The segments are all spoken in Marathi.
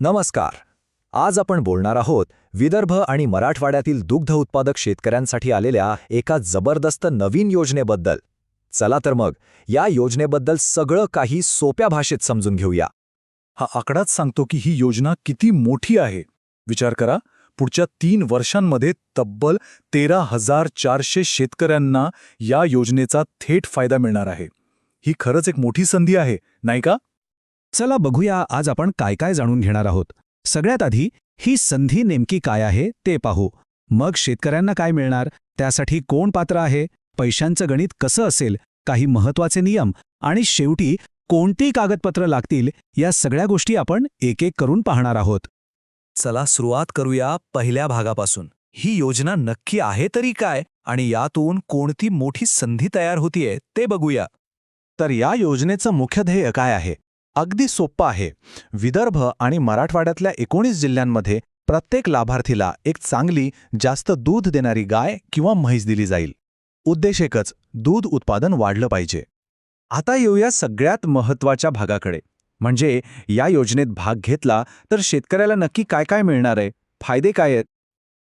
नमस्कार. आज आपण बोलणार आहोत विदर्भ आणि मराठवाड्यातील दुग्ध उत्पादक शेतकऱ्यांसाठी आलेल्या एका जबरदस्त नवीन योजनेबद्दल. चला तर मग या योजनेबद्दल सगळं काही सोप्या भाषेत समजून घेऊया. हा आकडाच सांगतो की ही योजना किती मोठी आहे. विचार करा पुढच्या तीन वर्षांमध्ये तब्बल तेरा हजार चारशे शेतकऱ्यांना या योजनेचा थेट फायदा मिळणार आहे. ही खरंच एक मोठी संधी आहे नाही का? चला बघूया आज आपण काय काय जाणून घेणार आहोत. सगळ्यात आधी ही संधी नेमकी काय आहे ते पाहू. मग शेतकऱ्यांना काय मिळणार त्यासाठी कोण पात्र आहे पैशांचं गणित कसं असेल काही महत्त्वाचे नियम आणि शेवटी कोणती कागदपत्र लागतील या सगळ्या गोष्टी आपण एक एक करून पाहणार आहोत. चला सुरुवात करूया पहिल्या भागापासून. ही योजना नक्की आहे तरी काय आणि यातून कोणती मोठी संधी तयार होतीये ते बघूया. तर या योजनेचं मुख्य ध्येय काय आहे? अगदी सोप्पं आहे. विदर्भ आणि मराठवाड्यातल्या एकोणीस जिल्ह्यांमध्ये प्रत्येक लाभार्थीला एक चांगली जास्त दूध देणारी गाय किंवा म्हैस दिली जाईल. उद्देश एकच दूध उत्पादन वाढलं पाहिजे. आता येऊया सगळ्यात महत्त्वाच्या भागाकडे. म्हणजे या योजनेत भाग घेतला तर शेतकऱ्याला नक्की काय काय मिळणार आहे? फायदे काय आहेत?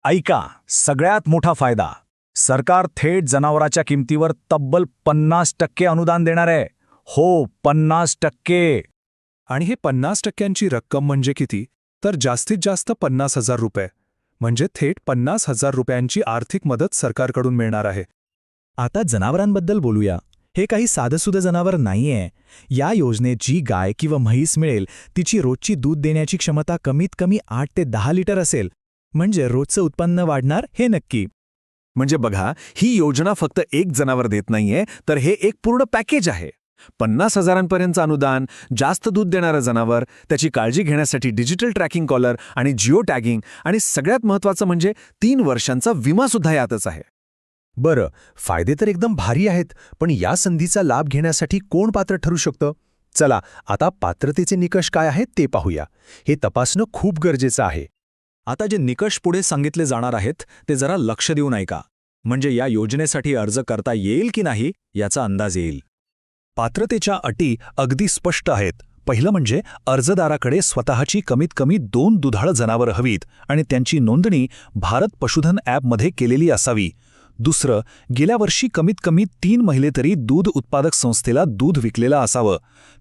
ऐका सगळ्यात मोठा फायदा. सरकार थेट जनावराच्या किमतीवर तब्बल पन्नास टक्के अनुदान देणार आहे. हो पन्नास टक्के. आणि हे पन्नास टक्क्यांची रक्कम म्हणजे किती? तर जास्तीत जास्त पन्नास हजार रुपये. म्हणजे थेट पन्नास हजार रुपयांची आर्थिक मदत सरकारकडून मिळणार आहे. आता जनावरांबद्दल बोलूया. हे काही साधंसुधं जनावर नाहीये. या योजनेत जी गाय किंवा म्हैस मिळेल तिची रोजची दूध देण्याची क्षमता कमीत कमी आठ ते दहा लिटर असेल. म्हणजे रोजचं उत्पन्न वाढणार हे नक्की. म्हणजे बघा ही योजना फक्त एक जनावर देत नाहीये तर हे एक पूर्ण पॅकेज आहे. पन्नास हजारांपर्यंतचं अनुदान जास्त दूध देणारं जनावर त्याची काळजी घेण्यासाठी डिजिटल ट्रॅकिंग कॉलर आणि जिओ टॅगिंग आणि सगळ्यात महत्त्वाचं म्हणजे तीन वर्षांचा विमा सुद्धा यातच आहे. बरं फायदे तर एकदम भारी आहेत पण या संधीचा लाभ घेण्यासाठी कोण पात्र ठरू शकतं? चला आता पात्रतेचे निकष काय आहेत ते पाहूया. हे तपासणं खूप गरजेचं आहे. आता जे निकष पुढे सांगितले जाणार आहेत ते जरा लक्ष देऊन ऐका म्हणजे या योजनेसाठी अर्ज करता येईल की नाही याचा अंदाज येईल. पात्रतेच्या अटी अगदी स्पष्ट आहेत. पहिलं म्हणजे अर्जदाराकडे स्वतःची कमीत कमी दोन दुधाळ जनावरं हवीत आणि त्यांची नोंदणी भारत पशुधन ॲपमध्ये केलेली असावी. दुसरं गेल्या वर्षी कमीत कमी तीन महिले तरी दूध उत्पादक संस्थेला दूध विकलेलं असावं.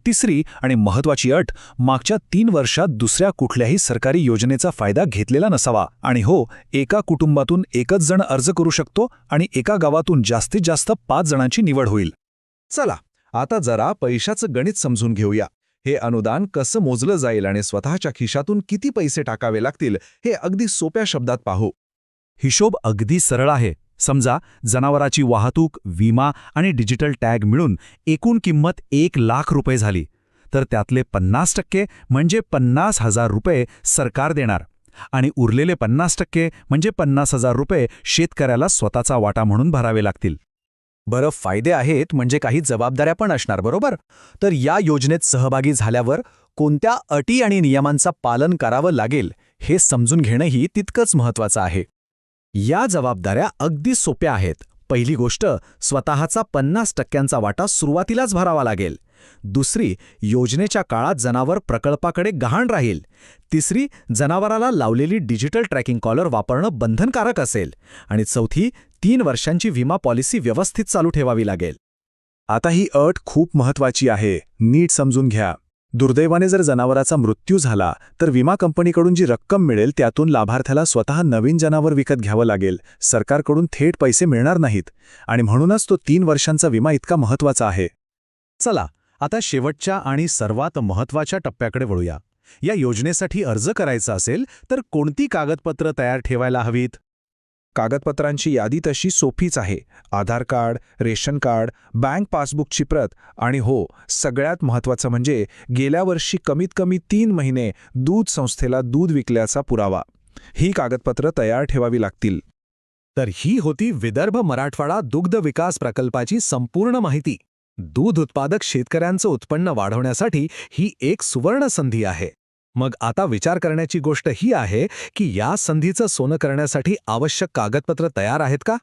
तिसरी आणि महत्वाची अट मागच्या तीन वर्षात दुसऱ्या कुठल्याही सरकारी योजनेचा फायदा घेतलेला नसावा. आणि हो एका कुटुंबातून एकच जण अर्ज करू शकतो आणि एका गावातून जास्तीत जास्त पाच जणांची निवड होईल. चला आता जरा पैशाचं गणित समजून घेऊया. हे अनुदान कसं मोजलं जाईल आणि स्वतःच्या खिशातून किती पैसे टाकावे लागतील हे अगदी सोप्या शब्दात पाहू. हिशोब अगदी सरळ आहे. समजा जनावराची वाहतूक विमा आणि डिजिटल टॅग मिळून एकूण किंमत एक लाख रुपये झाली. तर त्यातले पन्नास टक्के म्हणजे पन्नास हजार रुपये सरकार देणार. आणि उरलेले पन्नास टक्के म्हणजे पन्नास हजार रुपये शेतकऱ्याला स्वतःचा वाटा म्हणून भरावे लागतील. बरं फायदे आहेत म्हणजे काही जबाबदाऱ्या पण असणार बरोबर? तर या योजनेत सहभागी झाल्यावर कोणत्या अटी आणि नियमांचं पालन करावं लागेल हे समजून घेणंही तितकंच महत्वाचं आहे. या जबाबदाऱ्या अगदी सोप्या आहेत. पहिली गोष्ट स्वतःचा पन्नास टक्क्यांचा वाटा सुरुवातीलाच भरावा लागेल. दुसरी योजनेच्या काळात जनावर प्रकल्पाकडे गहाण राहील. तिसरी जनावराला लावलेली डिजिटल ट्रॅकिंग कॉलर वापरणं बंधनकारक असेल. आणि चौथी तीन वर्षांची विमा पॉलिसी व्यवस्थित चालू ठेवावी लागेल. आता ही अट खूप महत्वाची आहे. नीट समजून घ्या. दुर्दैवाने जर जनावराचा मृत्यू झाला तर विमा कंपनीकडून जी रक्कम मिळेल त्यातून लाभार्थ्याला स्वतः नवीन जनावर विकत घ्यावं लागेल. सरकारकडून थेट पैसे मिळणार नाहीत. आणि म्हणूनच तो तीन वर्षांचा विमा इतका महत्त्वाचा आहे. चला आता शेवटच्या आणि सर्वात महत्त्वाच्या टप्प्याकडे वळूया. या योजनेसाठी अर्ज करायचा असेल तर कोणती कागदपत्र तयार ठेवायला हवीत? कागदपत्रांची यादी तशी सोपीच आहे. Aadhaar card ration card bank पासबुकची प्रत आणि हो सगळ्यात महत्त्वाचं म्हणजे गेल्या वर्षी कमीत कमी तीन महिने दूध संस्थेला दूध विकल्याचा पुरावा. ही कागदपत्र तयार ठेवावी लागतील. तर ही होती विदर्भ मराठवाडा दुग्ध विकास प्रकल्पाची संपूर्ण माहिती. दूध उत्पादक शेतकऱ्यांचं उत्पन्न वाढवण्यासाठी ही एक सुवर्ण संधी आहे. मग आता विचार करण्याची गोष्ट ही आहे की या संधीचं सोनं करण्यासाठी आवश्यक कागदपत्र तयार आहेत का?